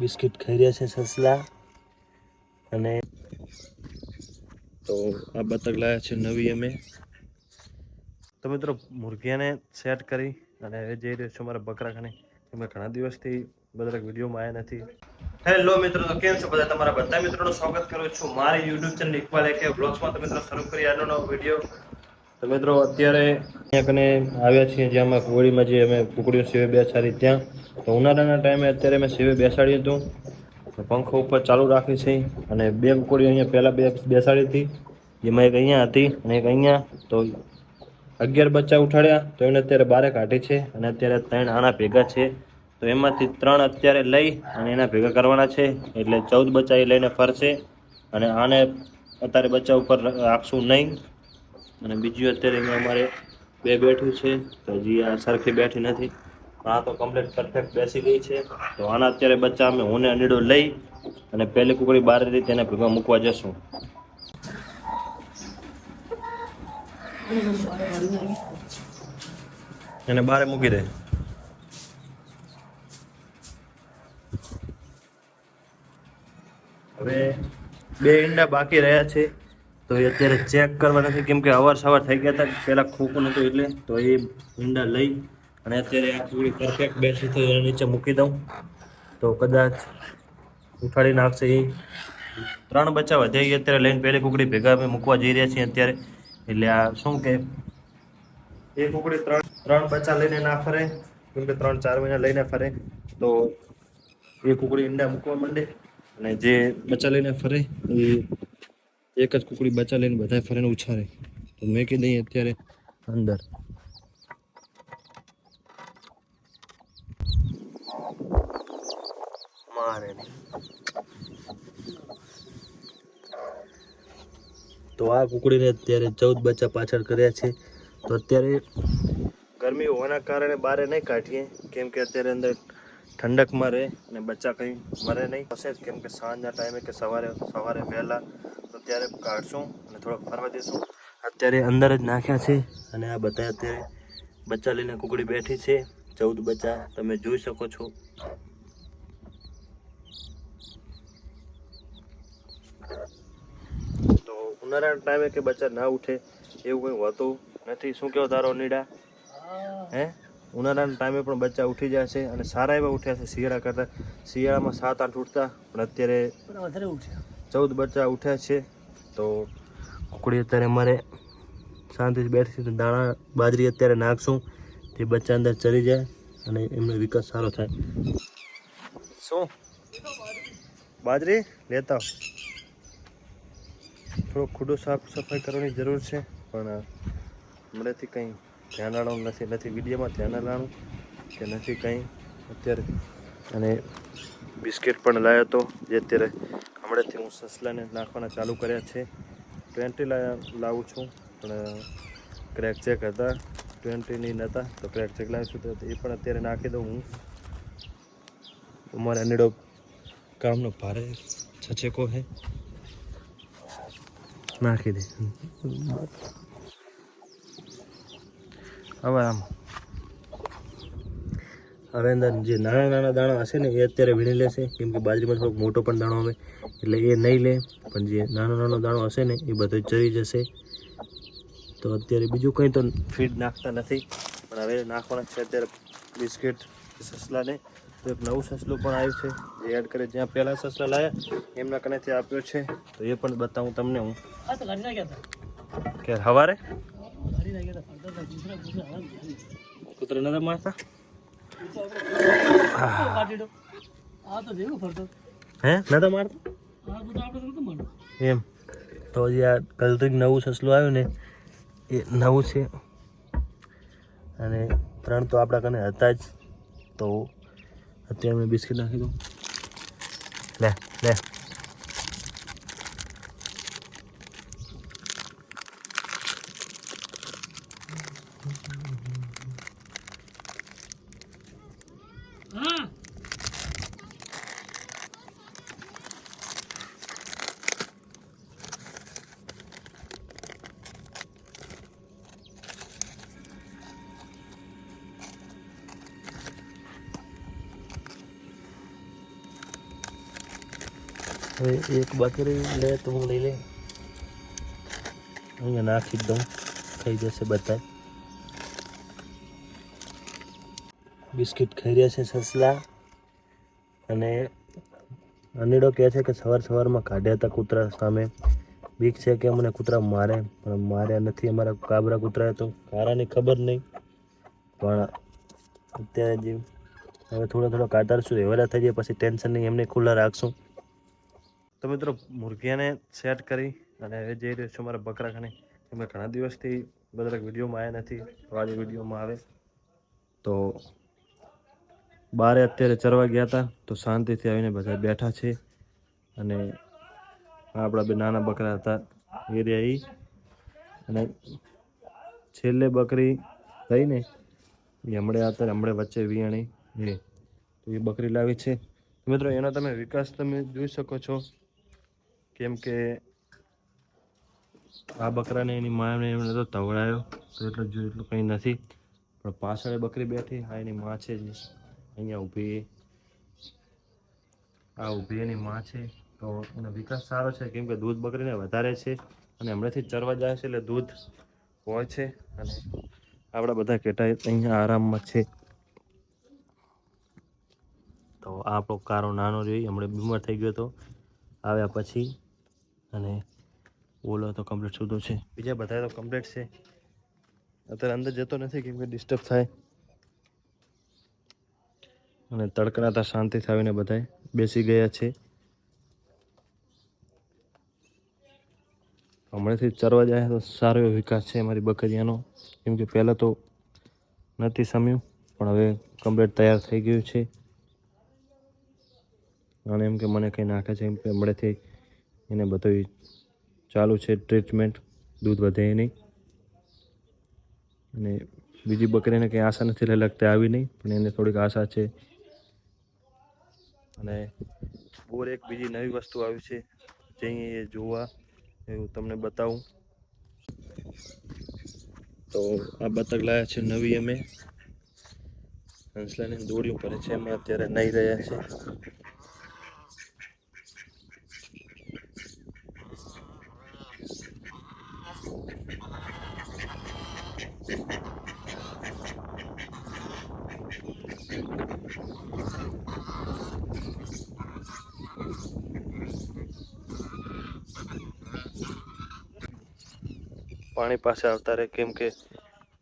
Biscuit ખાઈ રહ્યા છે સસલા. અને તો આ બતક લાયા છે નવી અમે. તો મિત્રો, મુરગીયાને સેટ કરી અને હવે જઈ રહ્યો છું મારા બકરા ખાને. અમે ઘણા દિવસથી બદરક વિડીયોમાં આવ્યા નથી. હેલો મિત્રો, તો કેમ છો બધા? તમારા બધા મિત્રોનું સ્વાગત કરું છું. મારી યુટ્યુબ ચેનલ ઇકબાલ એકે બ્લોગ્સમાં તો મિત્રો, શરૂ કરી આજનો વીડિયો તો મિત્રો, અત્યારે અહીંયા કને આવ્યા છીએ, જ્યાં અમે હોળીમાં જે અમે કુકડીઓ સેવે બેસાડી ત્યાં. તો ઉનાળાના ટાઈમે અત્યારે મેં સેવે બેસાડ્યું હતું પંખો ઉપર ચાલુ રાખી છે અને બે કુકડીઓ અહીંયા પહેલાં બે બેસાડી હતી. જેમાં એક અહીંયા હતી અને એક અહીંયા. તો અગિયાર બચ્ચા ઉઠાડ્યા, તો એને અત્યારે બારે કાઢી છે અને અત્યારે ત્રણ આના ભેગા છે. તો એમાંથી ત્રણ અત્યારે લઈ અને એના ભેગા કરવાના છે. એટલે ચૌદ બચ્ચા એ લઈને ફરશે અને આને અત્યારે બચ્ચા ઉપર રાખશું નહીં. અને બીજું અત્યારે અમારે બે બેઠું છે, તો હજી આ સરખી બેઠી નથી. પણ આ તો કમ્પ્લીટ પરફેક્ટ બેસી ગઈ છે. તો આના અત્યારે બચ્ચા અમે હું અનીડો લઈ અને પહેલી કુકડી બહાર રીતે તેને ભેગા મૂકવા જશું. એને બારે મૂકી દે. હવે બે ઈંડા બાકી રહ્યા છે. તો એ અત્યારે ચેક કરવા નથી, કેમ કે અવાર સવાર થઈ ગયા હતા, પહેલાં ખોખું નહોતું એટલે, તો એ ઈંડા લઈ અને અત્યારે આ પૂરી પરફેક્ટ બેસી તો એના નીચે મૂકી દઉં. તો કદાચ ઉઠાડી નાખશે એ. ત્રણ બચ્ચા વધે એ અત્યારે, લઈને પહેલી કુકડી ભેગા અમે મૂકવા જઈ રહ્યા છીએ અત્યારે. એટલે આ શું કે એ કુકડી ત્રણ ત્રણ બચ્ચા લઈને ના ફરે, કેમ કે ત્રણ ચાર મહિના લઈને ફરે. તો એ કુકડી ઈંડા મૂકવા માંડે. અને જે બચ્ચા લઈને ફરે, એ એક જ કુકડી બચ્ચા લઈને બધા ફરીને ઉછારે તો મેકી દઈએ અત્યારે અંદર. તો આ કુકડીને અત્યારે ચૌદ બચ્ચા પાછળ કર્યા છે. તો અત્યારે ગરમી હોવાના કારણે બહાર નહીં કાઢીએ. કેમ કે અત્યારે અંદર ઠંડકમાં રહે અને બચ્ચા કંઈ મરે નહીં. હશે કેમ કે સાંજના ટાઈમે કે સવારે સવારે વહેલા ત્યારે કાઢશું અને થોડાક ફરવા દઈશું અત્યારે અંદર જ નાખ્યા છે અને આ બધા અત્યારે બચ્ચા લઈને કુકડી બેઠી છે. ચૌદ બચ્ચા તમે જોઈ શકો છો. તો ઉનાળાના ટાઈમે કે બચ્ચા ના ઉઠે એવું કંઈ હોતું નથી. શું કહો તારો નીડા? હે? ઉનાળાના ટાઈમે પણ બચ્ચા ઉઠી જાય છે અને સારા એવા ઉઠ્યા છે શિયાળા કરતાં. શિયાળામાં સાત આઠ ઉઠતા પણ અત્યારે ચૌદ બચ્ચા ઉઠ્યા છે. તો કુકડી અત્યારે અમારે શાંતિથી બેઠી છે. દાણા બાજરી અત્યારે નાખશું. તે બચ્ચા અંદર ચરી જાય અને એમનો વિકાસ સારો થાય. શું? બાજરી લેતા. થોડો ખુડો સાફ સફાઈ કરવાની જરૂર છે, પણ હમણાંથી કંઈ ધ્યાન રાખવાનું નથી. નથી વિડીયોમાં ધ્યાન રાખવાનું કે નથી કંઈ. અત્યારે અને બિસ્કિટ પણ લાવ્યો હતો જે અત્યારે હમણાંથી હું સસલાને નાખવાના ચાલુ કર્યા છે. ટ્વેન્ટી લાવું છું, પણ ક્રેક ચેક હતા. ટ્વેન્ટીની નહોતા તો ક્રેક ચેક લાવીશું તો એ પણ અત્યારે નાખી દઉં હું. અમારે અનેડો કામનો ભારે છચેકો છે. નાખી દે. હવે આમ. હવે અંદર જે નાના નાના દાણા હશે ને, એ અત્યારે વીણી લેશે. કેમ કે બાજરીમાં થોડોક મોટો પણ દાણો આવે. એટલે એ નહીં લે પણ જે નાનો નાનો દાણો હશે ને એ બધો ચરી જશે. તો અત્યારે બીજું કંઈ તો ફીડ નાખતા નથી પણ હવે નાખવાના છે અત્યારે બિસ્કિટ સસલાને તો એક નવું સસલું પણ આવ્યું છે જે એડ કરે જ્યાં પહેલાં સસલા લાયા એમના કનેથી આપ્યો છે. તો એ પણ બતાવું તમને હું. કે સવારે કૂતરા નતા મારતા? હે? નતા મારતા? એમ. તો હજી આ કલરિંગ નવું સસલું આવ્યું ને, એ નવું છે. અને ત્રણ તો આપણા કને હતા જ. તો અત્યારે મેં બિસ્કિટ નાખી દઉં. લે લે હા હવે એક બકરી લે તો હું લઈ લે અહીંયા નાખી દઉં. ખાઈ જશે બધા બિસ્કિટ ખાઈ રહ્યા છે સસલા. અને અનીડો કહે છે કે સવાર સવારમાં કાઢ્યા હતા કૂતરા સામે. બીક છે કે અમને કૂતરા મારે, પણ માર્યા નથી અમારા કાબરા કૂતરા તો. કારાની ખબર નહીં. પણ અત્યારે જે હવે થોડો થોડો કાઢાડશું એવાડા થઈ જાય, પછી ટેન્શન નહીં, એમને ખુલ્લા રાખશું. તો મિત્રો, મુરગિયાને સેટ કરી અને હવે જઈ રહ્યો છું મારા બકરા એમને ઘણા દિવસથી બધા વિડીયોમાં આવ્યા નથી વાળી વિડીયોમાં આવે. તો બારે અત્યારે ચરવા ગયા હતા, તો શાંતિથી આવીને બધા બેઠા છે. અને આપણા બે નાના બકરા હતા એ રહ્યા ઈ. અને છેલ્લે બકરી થઈ એ હમણાં અત્યારે હમણાં વચ્ચે વિયાણી એ તો એ બકરી લાવી છે. મિત્રો, એનો તમે વિકાસ તમે જોઈ શકો છો. કેમ કે આ બકરાને એની માને એમને તો તવડાયો તો એટલું જો, એટલું કંઈ નથી. પણ પાછળ બકરી બેઠી હા એની માં છે જે. અહીંયા ઊભી. આ ઊભી એની માં છે. તો એનો વિકાસ સારો છે, કેમ કે દૂધ બકરીને વધારે છે અને હમણાંથી ચરવા જાય છે એટલે દૂધ હોય છે. અને આપણા બધા કેટા અહીંયા આરામમાં છે. તો આપણો કારો નાનો જોઈ હમણાં બીમાર થઈ ગયો હતો આવ્યા પછી અને ઓલો તો કમ્પ્લીટ સુધો છે. બીજા બધા તો કમ્પ્લીટ છે. અત્યારે અંદર જતો નથી કેમ કે ડિસ્ટર્બ થાય. અને તડકણાતા શાંતિ થાવીને બધાય બેસી ગયા છે. હમણાંથી ચરવા જાય તો સારો એવો વિકાસ છે મારી બકરીયાનો. કેમ કે પહેલાં તો નથી સમ્યું, પણ હવે કમ્પ્લીટ તૈયાર થઈ ગયું છે. અને એમ કે મને કંઈ નાખે છે એમ કે હમણાંથી એને બધું ચાલુ છે ટ્રીટમેન્ટ દૂધ વધે નહીં. અને બીજી બકરીને કંઈ આશા નથી એટલે લગતે આવી નહીં, પણ એને થોડીક આશા છે. અને બોર એક બીજી નવી વસ્તુ આવી છે જઈએ એ જોવા, એવું તમને બતાવું. તો આ બતક લાયા છે નવી અમે. હંસલાને દોડ્યું પડે છે એમાં અત્યારે નહીં રહ્યા છે પાણી પાસે આવતા રહે કેમ કે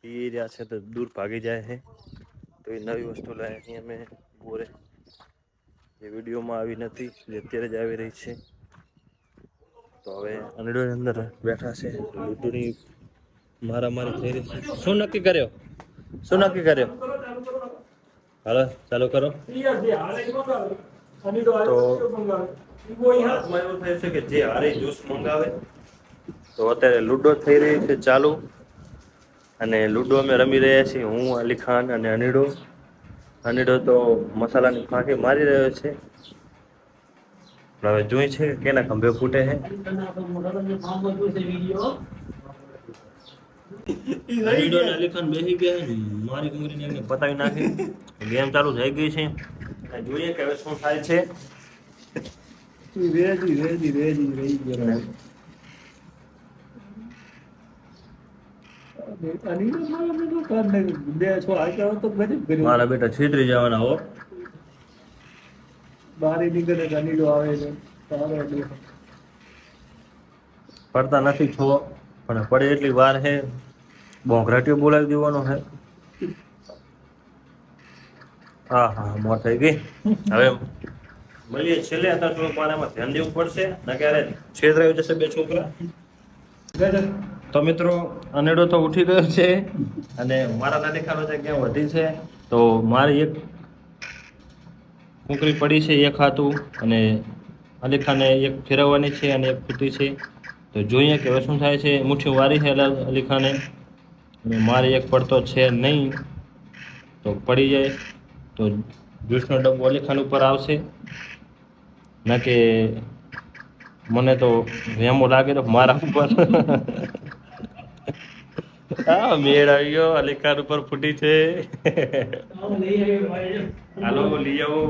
પી રહ્યા છે તો દૂર ભાગી જાય છે તો એ નવી વસ્તુ લાવ્યા અહીં અમે બોરે. એ વિડીયોમાં આવી નથી જે અત્યારે જ આવી રહી છે. તો હવે અંડોની અંદર બેઠા છે. લૂંટુની મારામારી થઈ રહી છે. શું નક્કી કર્યો? શું નક્કી કર્યો? હાલો ચાલુ કરો. તો એવું થાય છે કે જે હારે જ્યુસ મંગાવે તો અત્યારે લૂડો થઈ રહી છે ચાલુ. અને લૂડો અમે રમી રહ્યા છીએ. હું અલી ખાન અને અનીડો. અનીડો તો મસાલાની ફાંકી મારી રહ્યો છે. હવે જોઈ છે કે કેના ખંભે ફૂટે છે. અનીડો અને અલી ખાન બેસી ગયા છે મારી કુંગરીને એમને પતાવી નાખી. ગેમ ચાલુ થઈ ગઈ છે. જોઈએ કે હવે શું થાય છે. અને મારા બેટો છેતરી જવાના હો. બારે નીકળે તો આવે છે. તારો પડતા નથી છો પણ પડે એટલી વાર છે બોંઘરાટીઓ બોલાવી દેવાનો છે હા હા મોર થઈ ગઈ. હવે મળીએ છેલ્લે હતા થોડુંક પાણીમાં ધ્યાન દેવું પડશે. ના ક્યારે છેતરાયું જશે બે છોકરા. તો મિત્રો, અનેડો તો ઉઠી ગયો છે અને મારા નાની ખાનો છે ક્યાં વધી છે, તો મારી એક કુંકરી પડી છે, એક હાથું અને અલી ખાને એક ફેરવવાની છે અને એક ફૂટી છે. તો જોઈએ કે હવે શું થાય છે. મુઠ્ઠી વારી છે અલા- અલી ખાને અને મારે એક પડતો છે નહીં, તો પડી જાય. તો જ્યુસનો ડબ્બો અલી ખાન ઉપર આવશે. ના કે મને તો વેમો લાગે તો મારા ઉપર. હા, મેળ આવી ગયો અલી ખાન ઉપર ફૂટી છે. હાલો, લઈ આવો.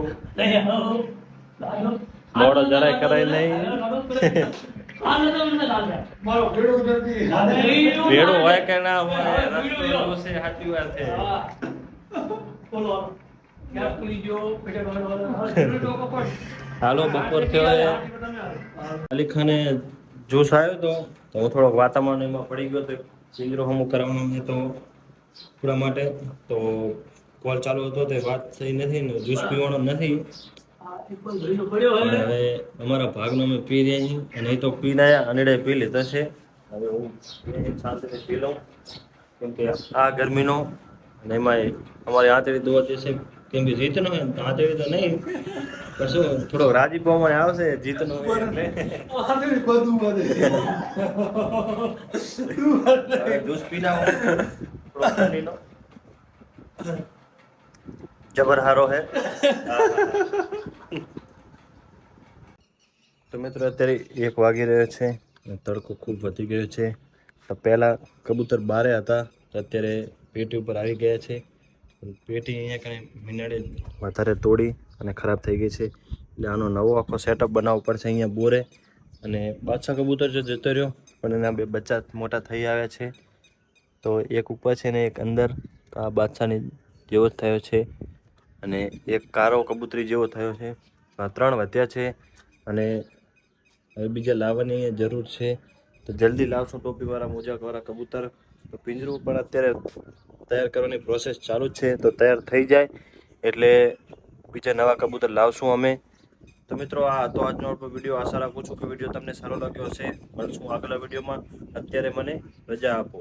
મોડો જરાય કરાય નહીં ભેડો હોય કે હાલો, બપોર થયો અલી ખાને જોશ આવ્યો તો હું થોડોક વાતાવરણ એમાં પડી ગયો તો પિંજરો હમું કરવાનો હતો થોડા માટે, તો કોલ ચાલુ હતો તે વાત થઈ નથી ને, જ્યુસ પીવાનો નથી. હવે અમારા ભાગનો અમે પી રહ્યા છીએ અને એ તો પી રહ્યા અનેડે પી લીધા છે. હવે હું સાથે પી લઉં, કેમ કે આ ગરમીનો અને એમાં અમારી આંતળી દોવા છે. કેમ કે જીતનો આંતળી તો નહીં. પણ શું? થોડોક રાજીપો આવશે, જીતનો બધું બધે જ્યુસ થોડો જબર હારો હે. તો મિત્રો, અત્યારે એક વાગી રહ્યો છે તડકો ખૂબ વધી ગયો છે. પહેલાં કબૂતર બારે હતા, અત્યારે પેટી ઉપર આવી ગયા છે. પેટી અહીંયા કંઈ મિનાડે વધારે તોડી અને ખરાબ થઈ ગઈ છે. એટલે આનો નવો આખો સેટઅપ બનાવવો પડશે અહીંયા બોરે. અને બાદશાહ કબૂતર જો જતો રહ્યો. પણ એના બે બચ્ચા મોટા થઈ આવ્યા છે. તો એક ઉપર છે ને એક અંદર. આ બાદશાહની જેવો જ થયો છે. અને એક કારો કબૂતરી જેવો થયો છે. આ ત્રણ વધ્યા છે. અને હવે બીજા લાવવાની જરૂર છે. તો જલ્દી લાવશું ટોપીવાળા મોજાવાળા કબૂતર. તો પિંજરું પણ અત્યારે તૈયાર કરવાની પ્રોસેસ ચાલુ છે. તો તૈયાર થઈ જાય. એટલે બીજા નવા કબૂતર લાવશું અમે. તો મિત્રો, આ હતો આજનો આપણો વીડિયો. આશા રાખું છું કે વીડિયો તમને સારો લાગ્યો હશે. મળશું આગલા વિડીયોમાં. અત્યારે મને રજા આપો.